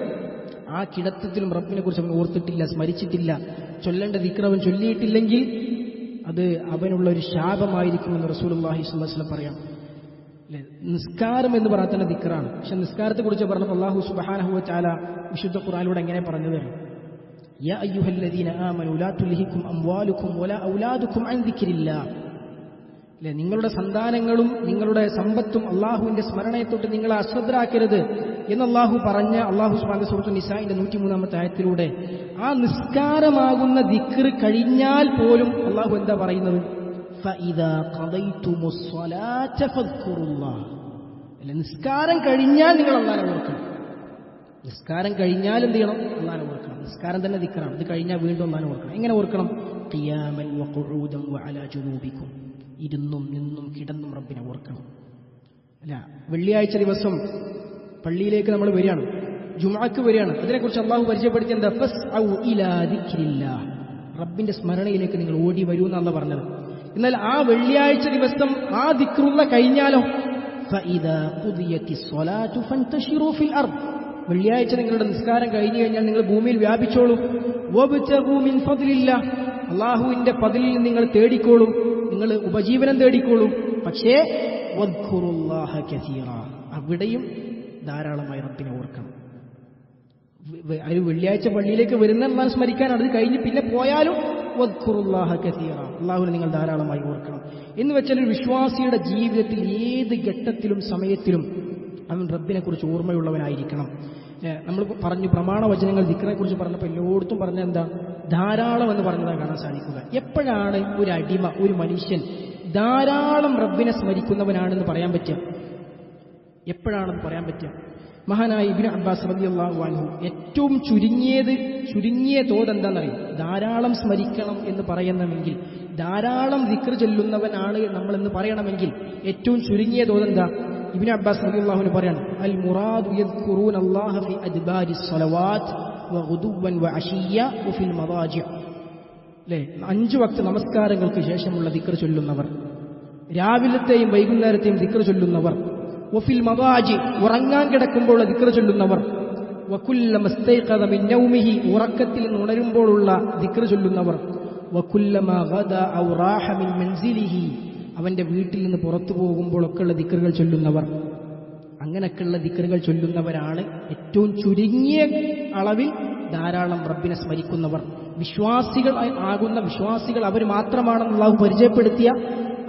ആ കിടത്തത്തിലും റബ്ബിനെ കുറിച്ച് അവൻ ഓർത്തിട്ടില്ല സ്മരിച്ചിട്ടില്ല ചൊല്ലേണ്ട വിക്രമൻ ചൊല്ലിയിട്ടില്ലെങ്കിൽ അത് അവനുള്ള ഒരു ശാപമായിരിക്കുമെന്ന് റസൂൽ അള്ളാഹി സ്വല്ലാസ്ലം പറയാം. നിസ്കാരം എന്ന് പറയാൻ തന്നെ ദിക്കറാണ് പക്ഷെ നിസ്കാരത്തെ കുറിച്ച് പറഞ്ഞപ്പോൾ അള്ളാഹു സുബഹാനഹുവ ചാല വിശുദ്ധ ഖുറാനിലൂടെ എങ്ങനെ പറഞ്ഞു തരും നിങ്ങളുടെ സന്താനങ്ങളും നിങ്ങളുടെ സമ്പത്തും അള്ളാഹുവിന്റെ സ്മരണയെ തൊട്ട് നിങ്ങളെ അശ്രദ്ധരാക്കരുത് എന്ന് അള്ളാഹു പറഞ്ഞ അള്ളാഹു സുബാന്റെ സുഹൃത്തു നിസായിന്റെ നൂറ്റിമൂന്നാമത്തെ ആയത്തിലൂടെ. ആ നിസ്കാരമാകുന്ന ദിക്ർ കഴിഞ്ഞാൽ പോലും അള്ളാഹു എന്താ പറയുന്നത്? അല്ല നിസ്കാരം കഴിഞ്ഞാൽ നിങ്ങൾ അള്ളാനെ ഓർക്കണം. നിസ്കാരം കഴിഞ്ഞാൽ എന്ത് ചെയ്യണം? അള്ളാനെ ഓർക്കണം. നിസ്കാരം തന്നെ നിൽക്കണം ഇത് കഴിഞ്ഞാൽ വീണ്ടും അള്ളാനെ ഓർക്കണം. എങ്ങനെ ഓർക്കണം? ഖിയാമൻ വഖുഊദൻ വഅലാ ജുനൂബിക്കും. ഇരുന്നും നിന്നും കിടന്നും റബ്ബിനെ ഓർക്കണം. അല്ല വെള്ളിയാഴ്ച ദിവസം പള്ളിയിലേക്ക് നമ്മൾ വരികയാണ്. ജുമാക്ക് വരികയാണ്. അതിനെക്കുറിച്ച് അള്ളാഹു പരിചയപ്പെടുത്തി റബ്ബിന്റെ സ്മരണയിലേക്ക് നിങ്ങൾ ഓടി വരൂ എന്നാണ് പറഞ്ഞത്. എന്നാൽ ആ വെള്ളിയാഴ്ച ദിവസം ആ ദിക്റുള്ള കഴിഞ്ഞാലോ? വെള്ളിയാഴ്ച നിങ്ങളുടെ നിസ്കാരം കഴിഞ്ഞു കഴിഞ്ഞാൽ നിങ്ങൾ ഭൂമിയിൽ വ്യാപിച്ചോളൂ. അള്ളാഹുവിന്റെ പതിലിൽ നിങ്ങൾ തേടിക്കോളൂ. നിങ്ങൾ ഉപജീവനം തേടിക്കോളൂ. പക്ഷേ അവിടെയും ധാരാളമായി റബ്ബിനെ ഓർക്കണം. ഒരു വെള്ളിയാഴ്ച പള്ളിയിലേക്ക് വരുന്ന സ്മരിക്കാൻ സ്മരിക്കാനാണ് അത് കഴിഞ്ഞ് പിന്നെ പോയാലും അള്ളാഹുവിനെ നിങ്ങൾ ധാരാളമായി ഓർക്കണം. എന്ന് വെച്ചാൽ ഒരു വിശ്വാസിയുടെ ജീവിതത്തിൽ ഏത് ഘട്ടത്തിലും സമയത്തിലും അവൻ റബ്ബിനെ കുറിച്ച് ഓർമ്മയുള്ളവനായിരിക്കണം നമ്മൾ പറഞ്ഞു പ്രമാണ വചനങ്ങൾ ദിക്കറിനെ കുറിച്ച് പറഞ്ഞപ്പോൾ എല്ലായിടത്തും പറഞ്ഞ എന്താ? ധാരാളം എന്ന് പറഞ്ഞതാണ് കാണാൻ സാധിക്കുക. എപ്പോഴാണ് ഒരു അടിമ ഒരു മനുഷ്യൻ ധാരാളം റബ്ബിനെ സ്മരിക്കുന്നവനാണെന്ന് പറയാൻ പറ്റുക? എപ്പോഴാണെന്ന് പറയാൻ പറ്റുക? മഹാനായ ഇബിൻ അബ്ബാസ് റബിയല്ലാഹു അൻഹു ഏറ്റവും ചുരുങ്ങിയത് ചുരുങ്ങിയ തോത് എന്താണെന്നറിയും ധാരാളം സ്മരിക്കണം എന്ന് പറയണമെങ്കിൽ ധാരാളം ദിക്ർ ചൊല്ലുന്നവനാണ് നമ്മളെന്ന് പറയണമെങ്കിൽ ഏറ്റവും ചുരുങ്ങിയ തോത് എന്താ ഇബിൻ അബ്ബാസ് റബിയുള്ളാഹുവിന് പറയാണ് അൽ മുറാദ് അല്ലേ അഞ്ചു വക്ത നമസ്കാരങ്ങൾക്ക് ശേഷമുള്ള ദിക്ർ ചൊല്ലുന്നവർ രാവിലത്തെയും വൈകുന്നേരത്തെയും ദിക്ർ ചൊല്ലുന്നവർ വഫിൽ മവാജി ഉറങ്ങാൻ കിടക്കുമ്പോൾ ദിക്ർ ചൊല്ലുന്നവർ. വക്കുല്ല മസ്തൈഖദ മിൻ നൗമിഹി ഉറക്കത്തിൽ നിന്ന് ഉണരുമ്പോഴുള്ള ദിക്ർ ചൊല്ലുന്നവർ. വക്കുല്ലമാ ഗദ ഔ റാഹ മിൻ മൻസിലിഹി അവന്റെ വീട്ടിൽ നിന്ന് പുറത്തു പോകുമ്പോഴൊക്കെയുള്ള ദിക്റുകൾ ചൊല്ലുന്നവർ. അങ്ങനെയൊക്കെയുള്ള ദിക്കറുകൾ ചൊല്ലുന്നവരാണ് ഏറ്റവും ചുരുങ്ങിയ അളവിൽ ധാരാളം റബ്ബിനെ സ്മരിക്കുന്നവർ. വിശ്വാസികൾ ആകുന്ന വിശ്വാസികൾ അവർ മാത്രമാണെന്ന് അള്ളാഹു പരിചയപ്പെടുത്തിയ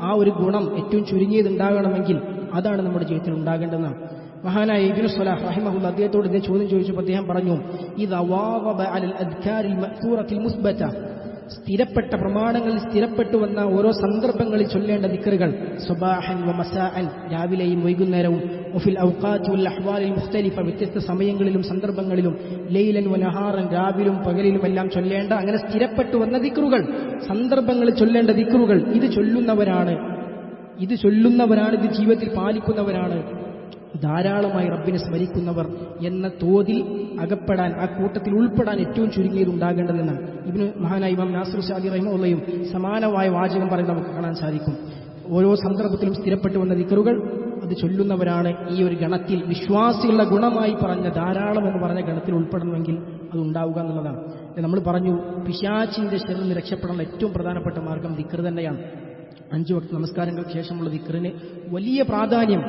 ആ ഒരു ഗുണം ഏറ്റവും ചുരുങ്ങിയത് ഉണ്ടാകണമെങ്കിൽ അതാണ് നമ്മുടെ ജീവിതത്തിൽ ഉണ്ടാകേണ്ടതെന്നാണ്. മഹാനായ ഇബിനു സലാഹ് റഹിമഹുല്ല അദ്ദേഹത്തോട് ഇതേ ചോദ്യം ചോദിച്ചപ്പോൾ അദ്ദേഹം പറഞ്ഞു ഇത് സ്ഥിരപ്പെട്ട പ്രമാണങ്ങളിൽ സ്ഥിരപ്പെട്ടു വന്ന ഓരോ സന്ദർഭങ്ങളിൽ ചൊല്ലേണ്ട ദിക്കറുകൾ സുബാഹൻ രാവിലെയും വൈകുന്നേരവും ഒഫിൽ ഔഖാത്ത് വൽ അഹ്വാലിൽ മുഖ്തലിഫ വ്യത്യസ്ത സമയങ്ങളിലും സന്ദർഭങ്ങളിലും ലൈലൻ വനഹാറൻ നഹാറൻ രാവിലും പകലിലും എല്ലാം ചൊല്ലേണ്ട അങ്ങനെ സ്ഥിരപ്പെട്ടു വന്ന ദിക്കറുകൾ സന്ദർഭങ്ങളിൽ ചൊല്ലേണ്ട ദിക്കറുകൾ ഇത് ചൊല്ലുന്നവരാണ് ഇത് ചൊല്ലുന്നവരാണ് ഇത് ജീവിതത്തിൽ പാലിക്കുന്നവരാണ്. ധാരാളമായി റബ്ബിനെ സ്മരിക്കുന്നവർ എന്ന തോതിൽ അകപ്പെടാൻ ആ കൂട്ടത്തിൽ ഉൾപ്പെടാൻ ഏറ്റവും ചുരുങ്ങിയത് ഉണ്ടാകേണ്ടതെന്നാണ്. ഇബിന് മഹാനായി ഇമാം നാസർ ഷാദി റഹിമുള്ളയും സമാനമായ വാചകം പറയുന്നത് നമുക്ക് കാണാൻ സാധിക്കും. ഓരോ സന്ദർഭത്തിലും സ്ഥിരപ്പെട്ടു വന്ന ദിക്കറുകൾ അത് ചൊല്ലുന്നവരാണ് ഈ ഒരു ഗണത്തിൽ വിശ്വാസികളുടെ ഗുണമായി പറഞ്ഞ ധാരാളം എന്ന് പറഞ്ഞ ഗണത്തിൽ ഉൾപ്പെടണമെങ്കിൽ അത് ഉണ്ടാവുക എന്നുള്ളതാണ്. നമ്മൾ പറഞ്ഞു പിശാച്ചിന്റെ ശരീരം രക്ഷപ്പെടാനുള്ള ഏറ്റവും പ്രധാനപ്പെട്ട മാർഗം ദിക്കർ തന്നെയാണ്. അഞ്ചു വക്ത നമസ്കാരങ്ങൾക്ക് ശേഷമുള്ള വിക്രിന് വലിയ പ്രാധാന്യം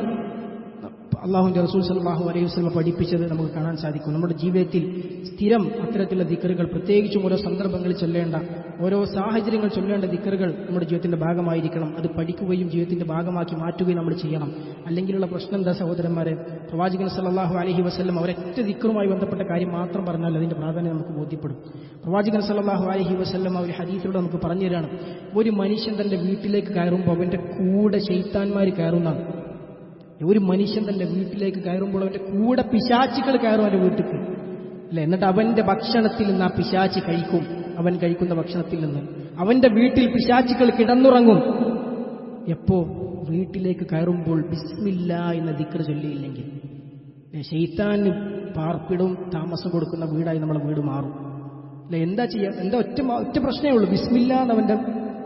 അള്ളാഹുവിന്റെ റസൂൽ സല്ലാഹു അലൈഹി വസ്ലമ പഠിപ്പിച്ചത് നമുക്ക് കാണാൻ സാധിക്കും. നമ്മുടെ ജീവിതത്തിൽ സ്ഥിരം അത്തരത്തിലുള്ള ദിക്കറുകൾ പ്രത്യേകിച്ചും ഓരോ സന്ദർഭങ്ങളിൽ ചൊല്ലേണ്ട ഓരോ സാഹചര്യങ്ങൾ ചൊല്ലേണ്ട ദിക്കറുകൾ നമ്മുടെ ജീവിതത്തിന്റെ ഭാഗമായിരിക്കണം. അത് പഠിക്കുകയും ജീവിതത്തിന്റെ ഭാഗമാക്കി മാറ്റുകയും നമ്മൾ ചെയ്യണം. അല്ലെങ്കിലുള്ള പ്രശ്നം എന്താ സഹോദരന്മാരെ? പ്രവാചകൻ സല്ലാഹു അലഹി വസ്ലം അവരൊറ്റ ദിക്കറുമായി ബന്ധപ്പെട്ട കാര്യം മാത്രം പറഞ്ഞാൽ അതിന്റെ പ്രാധാന്യം നമുക്ക് ബോധ്യപ്പെടും. പ്രവാചകൻ സല്ലാഹു അലഹി വസ്ലം അവർ ഹദീസിലൂടെ നമുക്ക് പറഞ്ഞു തരാണ് ഒരു മനുഷ്യൻ തന്റെ വീട്ടിലേക്ക് കയറുമ്പോൾ അവന്റെ കൂടെ ശൈത്താന്മാർ കയറുന്നതാണ്. ഒരു മനുഷ്യൻ തന്റെ വീട്ടിലേക്ക് കയറുമ്പോൾ അവന്റെ കൂടെ പിശാച്ചുകൾ കയറും അവന്റെ വീട്ടിൽ അല്ലെ? എന്നിട്ട് അവന്റെ ഭക്ഷണത്തിൽ നിന്ന് ആ പിശാച്ച് കഴിക്കും. അവൻ കഴിക്കുന്ന ഭക്ഷണത്തിൽ നിന്ന്. അവന്റെ വീട്ടിൽ പിശാച്ചുകൾ കിടന്നുറങ്ങും. എപ്പോ? വീട്ടിലേക്ക് കയറുമ്പോൾ ബിസ്മില്ല എന്ന ദിക്കർ ചൊല്ലിയില്ലെങ്കിൽ. ഷെയ്ത്താന് പാർപ്പിടും താമസം കൊടുക്കുന്ന വീടായി നമ്മളെ വീട് മാറും. അല്ലെ? എന്താ ചെയ്യാ? എന്താ ഒറ്റ ഒറ്റ പ്രശ്നമേ ഉള്ളൂ. ബിസ്മില്ല എന്ന് അവന്റെ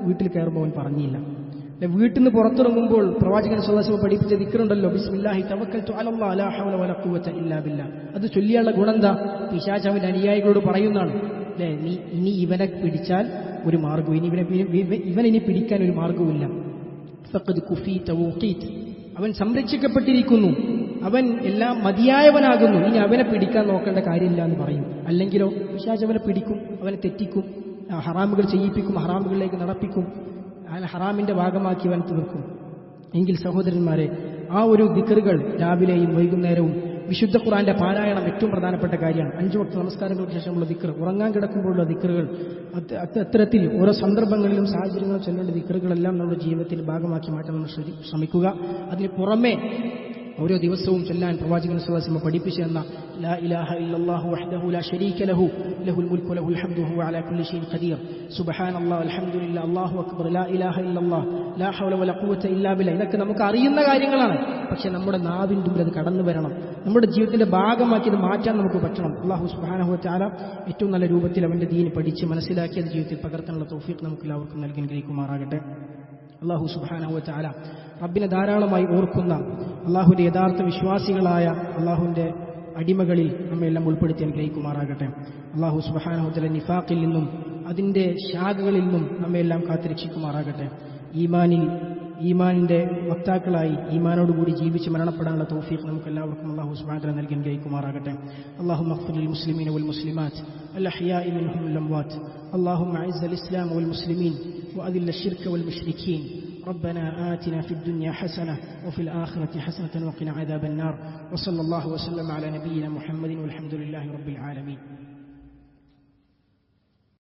വീട്ടിൽ കയറുമ്പോൾ അവൻ പറഞ്ഞില്ല. വീട്ടിൽ നിന്ന് പുറത്തിറങ്ങുമ്പോൾ പ്രവാചകൻ സ്വദേശം പഠിപ്പിച്ച ദിക്കറുണ്ടല്ലോ ബിസ്മില്ലാഹി തവക്കൽതു അലല്ലാഹ് ലാ ഹൗല വലാ ഇല്ലാ ബില്ലാ. അത് ചൊല്ലിയുള്ള ഗുണം എന്താ പിശാച് അനുയായികളോട് പറയുന്നതാണ്. അല്ലേ നീ ഇനി ഇവനെ പിടിച്ചാൽ ഒരു മാർഗവും ഇനി ഇവനെ ഇവനിനി പിടിക്കാൻ ഒരു മാർഗവുമില്ല അവൻ സംരക്ഷിക്കപ്പെട്ടിരിക്കുന്നു. അവൻ എല്ലാം മതിയായവനാകുന്നു. ഇനി അവനെ പിടിക്കാൻ നോക്കേണ്ട കാര്യമില്ല എന്ന് പറയും. അല്ലെങ്കിലോ പിശാച് അവനെ പിടിക്കും അവനെ തെറ്റിക്കും ഹറാമുകൾ ചെയ്യിപ്പിക്കും ഹറാമുകളിലേക്ക് നടപ്പിക്കും. അയാൾ ഹറാമിന്റെ ഭാഗമാക്കി അവൻ തീർക്കും. എങ്കിൽ സഹോദരന്മാരെ ആ ഒരു ദിക്കറുകൾ രാവിലെയും വൈകുന്നേരവും വിശുദ്ധ ഖുറാന്റെ പാരായണം ഏറ്റവും പ്രധാനപ്പെട്ട കാര്യമാണ്. അഞ്ചു വക്ത നമസ്കാരങ്ങൾക്ക് ശേഷമുള്ള ദിക്കർ ഉറങ്ങാൻ കിടക്കുമ്പോഴുള്ള ദിക്കറുകൾ അത്തരത്തിൽ ഓരോ സന്ദർഭങ്ങളിലും സാഹചര്യങ്ങളും ചെല്ലേണ്ട ദിക്കറുകളെല്ലാം നമ്മുടെ ജീവിതത്തിൽ ഭാഗമാക്കി മാറ്റാൻ നമ്മൾ ശ്രമിക്കുക. അതിന് പുറമെ ഓരോ ദിവസവും ചൊല്ലാൻ പ്രവാചകൻ സുഹാസിമ പഠിപ്പിച്ചു തന്ന ലാ ഇലാഹ ഇല്ലല്ലാഹു വഹ്ദഹു ലാ ശരീക ലഹു ലഹുൽ മുൽക്കു ലഹുൽ ഹംദു ഹുവ അലാ കുല്ലി ഷൈഇൻ ഖദീർ. സുബ്ഹാനല്ലാഹ് അൽഹംദുലില്ലാഹ് അല്ലാഹു അക്ബർ ലാ ഇലാഹ ഇല്ലല്ലാഹ് ലാ ഹൗല വലാ ഖുവത ഇല്ലാ ബില്ലാ ഇതൊക്കെ നമുക്ക് അറിയുന്ന കാര്യങ്ങളാണ്. പക്ഷെ നമ്മുടെ നാവിൻ തുമ്പിൽ അത് കടന്നു വരണം. നമ്മുടെ ജീവിതത്തിന്റെ ഭാഗമാക്കി ഇത് മാറ്റാൻ നമുക്ക് പറ്റണം. അള്ളാഹു സുബ്ഹാനഹു വതആല ഏറ്റവും നല്ല രൂപത്തിൽ അവന്റെ ദീൻ പഠിച്ച് മനസ്സിലാക്കി അത് ജീവിതത്തിൽ പകർത്താനുള്ള തൗഫീഖ് നമുക്ക് എല്ലാവർക്കും നൽകി അനുഗ്രഹിക്കുമാറാകട്ടെ. അള്ളാഹു സുബ്ഹാനഹു ചാല റബ്ബിനെ ധാരാളമായി ഓർക്കുന്ന അള്ളാഹുവിന്റെ യഥാർത്ഥ വിശ്വാസികളായ അള്ളാഹുവിന്റെ അടിമകളിൽ നമ്മെല്ലാം ഉൾപ്പെടുത്തി അനുഗ്രഹിക്കുമാറാകട്ടെ അള്ളാഹു സുബാനഹുത്തല നിഫാഖിൽ നിന്നും അതിന്റെ ശാഖകളിൽ നിന്നും നമ്മെല്ലാം കാത്തുരക്ഷിക്കുമാറാകട്ടെ ഈമാനിൽ ഈമാനിന്റെ വക്താക്കളായി ഈമാനോടുകൂടി ജീവിച്ച് മരണപ്പെടാനുള്ള തൗഫീഖ് നമുക്ക് എല്ലാവർക്കും അള്ളാഹു സുബാന നൽകി അനുഗ്രഹിക്കുമാറാകട്ടെ അള്ളാഹു മഖ്ഫുൽ മുസ്ലിമീൻ വൽ മുസ്ലിമാറ്റ് الأحياء منهم والأموات اللهم أعز الإسلام والمسلمين وأذل الشرك والمشركين ربنا آتنا في الدنيا حسنة وفي الآخرة حسنة وقنا عذاب النار وصلى الله وسلم على نبينا محمد والحمد لله رب العالمين